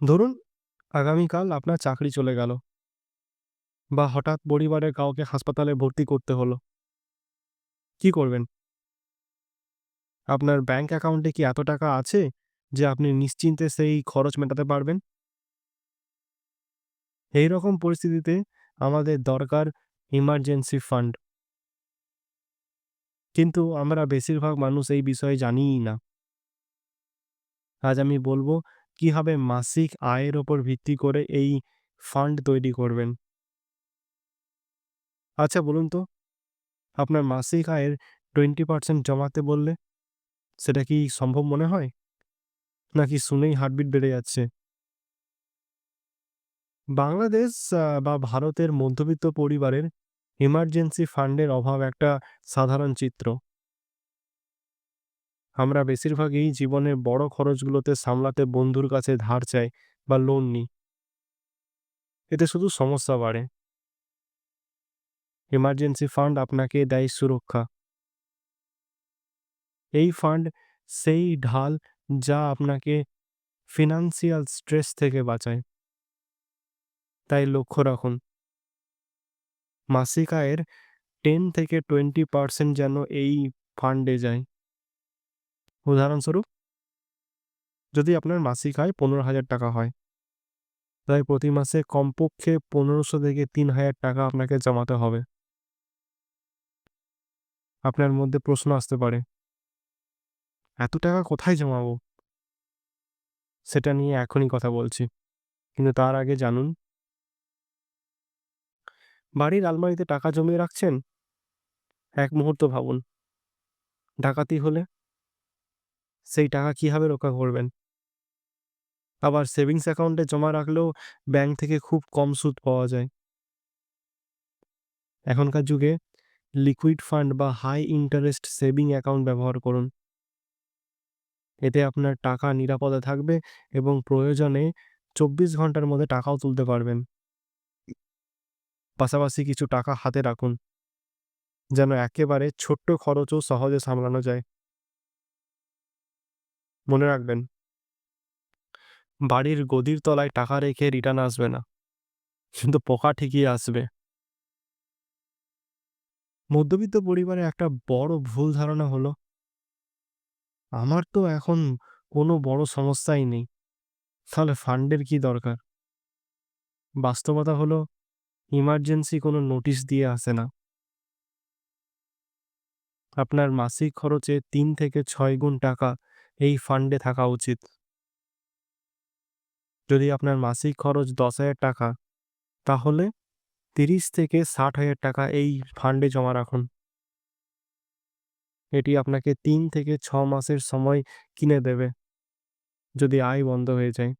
ধরুন, আগামীকাল আপনার চাকরি চলে গেল। বা হঠাৎ পরিবারের কাউকে হাসপাতালে ভর্তি করতে হলো। কি করবেন? আপনার ব্যাংক অ্যাকাউন্টে কি এত টাকা আছে যে আপনি নিশ্চিন্তে সেই খরচ মেটাতে পারবেন? এই রকম পরিস্থিতিতে আমাদের দরকার ইমার্জেন্সি ফান্ড কিন্তু আমরা বেশিরভাগ মানুষ এই বিষয়ে জানিই না। আজ আমি বলব কীভাবে মাসিক আয়ের ওপর ভিত্তি করে এই ফান্ড তৈরি করবেন? আচ্ছা বলুন তো। আপনার মাসিক আয়ের টোয়েন্টি পার্সেন্ট জমাতে বললে সেটা কি সম্ভব মনে হয়? নাকি শুনেই হার্টবিট বেড়ে যাচ্ছে? বাংলাদেশ বা ভারতের মধ্যবিত্ত পরিবারের ইমার্জেন্সি ফান্ডের অভাব একটা সাধারণ চিত্র। আমরা বেশিরভাগই জীবনের বড় খরচগুলোতে সামলাতে বন্ধুর কাছে ধার চাই বা লোন নিই। এতে শুধু সমস্যা বাড়ে। ইমার্জেন্সি ফান্ড আপনাকে দেয় সুরক্ষা। এই ফান্ড সেই ঢাল যা আপনাকে ফিনান্সিয়াল স্ট্রেস থেকে বাঁচায়। তাই লক্ষ্য রাখুন, মাসিক আয়ের টেন থেকে টোয়েন্টি পার্সেন্ট যেন এই ফান্ডে যায়। উদাহরণস্বরূপ, যদি আপনার মাসিক আয় পনেরো হাজার টাকা হয়, তাই প্রতি মাসে কমপক্ষে পনেরোশো থেকে তিন হাজার টাকা আপনাকে জমাতে হবে। আপনার মধ্যে প্রশ্ন আসতে পারে, এত টাকা কোথায় জমাবো? সেটা নিয়ে এখনই কথা বলছি, কিন্তু তার আগে জানুন, বাড়ির আলমারিতে টাকা জমিয়ে রাখছেন? এক মুহূর্ত ভাবুন, ডাকাতি হলে সেই টাকা কীভাবে রক্ষা করবেন? আবার সেভিংস অ্যাকাউন্টে জমা রাখলেও ব্যাংক থেকে খুব কম সুদ পাওয়া যায়। এখনকার যুগে লিকুইড ফান্ড বা হাই ইন্টারেস্ট সেভিং অ্যাকাউন্ট ব্যবহার করুন। এতে আপনার টাকা নিরাপদে থাকবে এবং প্রয়োজনে চব্বিশ ঘণ্টার মধ্যে টাকাও তুলতে পারবেন। পাশাপাশি কিছু টাকা হাতে রাখুন, যেন একেবারে ছোট্ট খরচও সহজে সামলানো যায়। মনে রাখবেন। বাড়ির গদির তলায় টাকা রেখে রিটার্ন আসবে না। কিন্তু পোকা ঠিকই আসবে। মধ্যবিত্ত পরিবারে একটা বড় ভুল ধারণা হলো, আমার তো এখন কোনো বড় সমস্যাই নেই। তাহলে ফান্ডের কি দরকার? বাস্তবতা হলো, ইমার্জেন্সি কোনো নোটিশ দিয়ে আসে না। আপনার মাসিক খরচে তিন থেকে ছয় গুণ টাকা এই ফান্ডে থাকা উচিত। যদি আপনার মাসিক খরচ দশ হাজার টাকা, তাহলে তিরিশ থেকে ষাট হাজার টাকা এই ফান্ডে জমা রাখুন। এটি আপনাকে তিন থেকে ছ মাসের সময় কিনে দেবে, যদি আয় বন্ধ হয়ে যায়।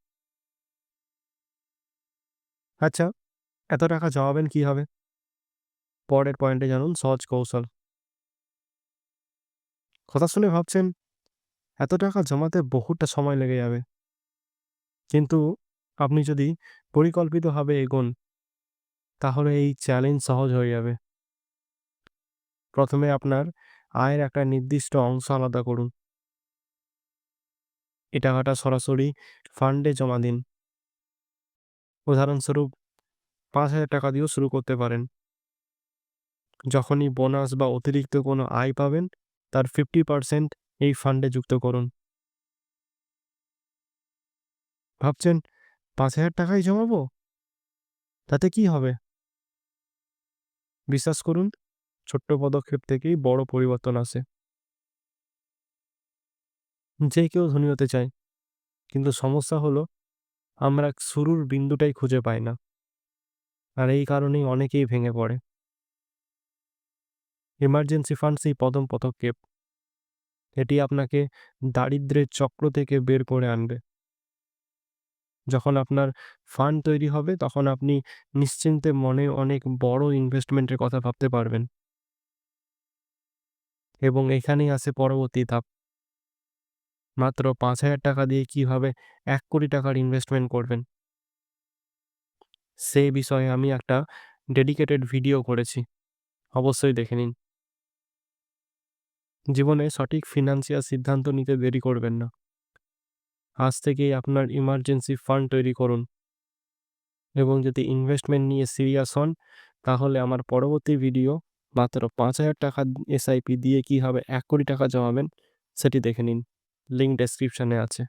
আচ্ছা এত টাকা জমাবেন কি হবে পরের পয়েন্টে জানুন সহজ কৌশল। কথা শুনে ভাবছেন এত টাকা জমাতে বহুটা সময় লেগে যাবে। কিন্তু আপনি যদি পরিকল্পিতভাবে এগোন, তাহলে এই চ্যালেঞ্জ সহজ হয়ে যাবে। প্রথমে আপনার আয়ের একটা নির্দিষ্ট অংশ আলাদা করুন। এই টাকাটা সরাসরি ফান্ডে জমা দিন। উদাহরণস্বরূপ, পাঁচ হাজার টাকা দিয়েও শুরু করতে পারেন। যখনই বোনাস বা অতিরিক্ত কোনো আয় পাবেন, তার ফিফটি পার্সেন্ট এই ফান্ডে যুক্ত করুন। ভাবছেন পাঁচ হাজার টাকাই জমাবো? তাতে কি হবে? বিশ্বাস করুন, ছোট্ট পদক্ষেপ থেকেই বড় পরিবর্তন আসে। যে কেউ ধনী হতে চায়, কিন্তু সমস্যা হলো আমরা শুরুর বিন্দুটাই খুঁজে পাই না। আর এই কারণেই অনেকেই ভেঙে পড়ে। ইমার্জেন্সি ফান্ড সেই প্রথম পদক্ষেপ। এটি আপনাকে দারিদ্র্যের চক্র থেকে বের করে আনবে। যখন আপনার ফান্ড তৈরি হবে, তখন আপনি নিশ্চিন্তে মনে অনেক বড় ইনভেস্টমেন্টের কথা ভাবতে পারবেন। এবং এখানেই আসে পরবর্তী ধাপ। মাত্র পাঁচ হাজার টাকা দিয়ে কীভাবে এক কোটি টাকার ইনভেস্টমেন্ট করবেন? সে বিষয়ে আমি একটা ডেডিকেটেড ভিডিও করেছি। অবশ্যই দেখে নিন। জীবনে সঠিক ফিনান্সিয়াল সিদ্ধান্ত নিতে দেরি করবেন না। আজ থেকেই আপনার ইমার্জেন্সি ফান্ড তৈরি করুন। এবং যদি ইনভেস্টমেন্ট নিয়ে সিরিয়াস হন, তাহলে আমার পরবর্তী ভিডিও মাত্র পাঁচ হাজার টাকা এসআইপি দিয়ে কীভাবে এক কোটি টাকা জমাবেন, সেটি দেখে নিন। লিঙ্ক ডেসক্রিপশানে আছে।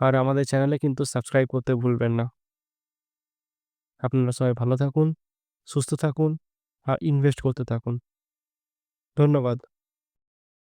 আর আমাদের চ্যানেলে কিন্তু সাবস্ক্রাইব করতে ভুলবেন না। আপনারা সবাই ভালো থাকুন, সুস্থ থাকুন, আর ইনভেস্ট করতে থাকুন। ধন্যবাদ।